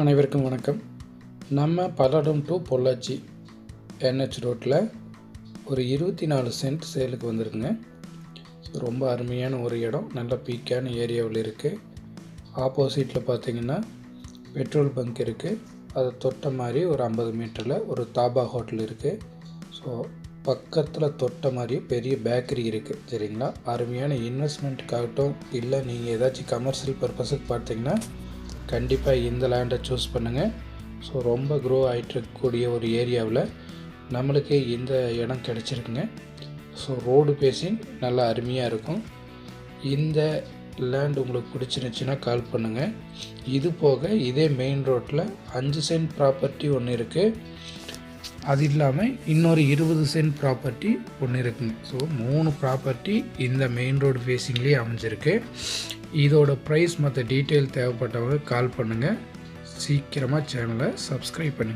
அனைவருக்கும் வணக்கம். நம்ம பல்லடம் டு பொள்ளாச்சி என்ஹெச் ரோட்டில் ஒரு இருபத்தி நாலு சென்ட் சேலுக்கு வந்திருக்குங்க. ஸோ ரொம்ப அருமையான ஒரு இடம் நல்ல பீக்கான ஏரியாவில் இருக்குது ஆப்போசிட்டில் பார்த்தீங்கன்னா பெட்ரோல் பங்க் இருக்குது அதை தொட்ட மாதிரி ஒரு ஐம்பது மீட்டரில் ஒரு தாபா ஹோட்டல் இருக்குது ஸோ பக்கத்தில் தொட்ட மாதிரி பெரிய பேக்கரி இருக்குது சரிங்களா? அருமையான இன்வெஸ்ட்மெண்ட்டுக்காகட்டும் இல்லை நீங்கள் ஏதாச்சும் கமர்ஷியல் பர்பஸுக்கு பார்த்தீங்கன்னா கண்டிப்பாக இந்த லேண்டை சூஸ் பண்ணுங்கள் ஸோ ரொம்ப க்ரோ ஆகிட்டு இருக்கக்கூடிய ஒரு ஏரியாவில் நம்மளுக்கு இந்த இடம் கிடச்சிருக்குங்க. ஸோ ரோடு பேசிங் நல்லா அருமையாக இருக்கும். இந்த லேண்ட் உங்களுக்கு பிடிச்சிருந்துச்சின்னா கால் பண்ணுங்கள் இது போக இதே மெயின் ரோட்டில் அஞ்சு சென்ட் ப்ராப்பர்ட்டி ஒன்று இருக்குது அது இல்லாமல் இன்னொரு இருபது சென்ட் ப்ராப்பர்ட்டி ஒன்று இருக்குங்க. ஸோ மூணு ப்ராப்பர்ட்டி இந்த மெயின் ரோடு ஃபேஸிங்லேயே அமைஞ்சிருக்கு. இதோட ப்ரைஸ் மற்ற டீட்டெயில் தேவைப்பட்டவங்க கால் பண்ணுங்கள் சீக்கிரமாக சேனலை சப்ஸ்கிரைப் பண்ணுங்கள்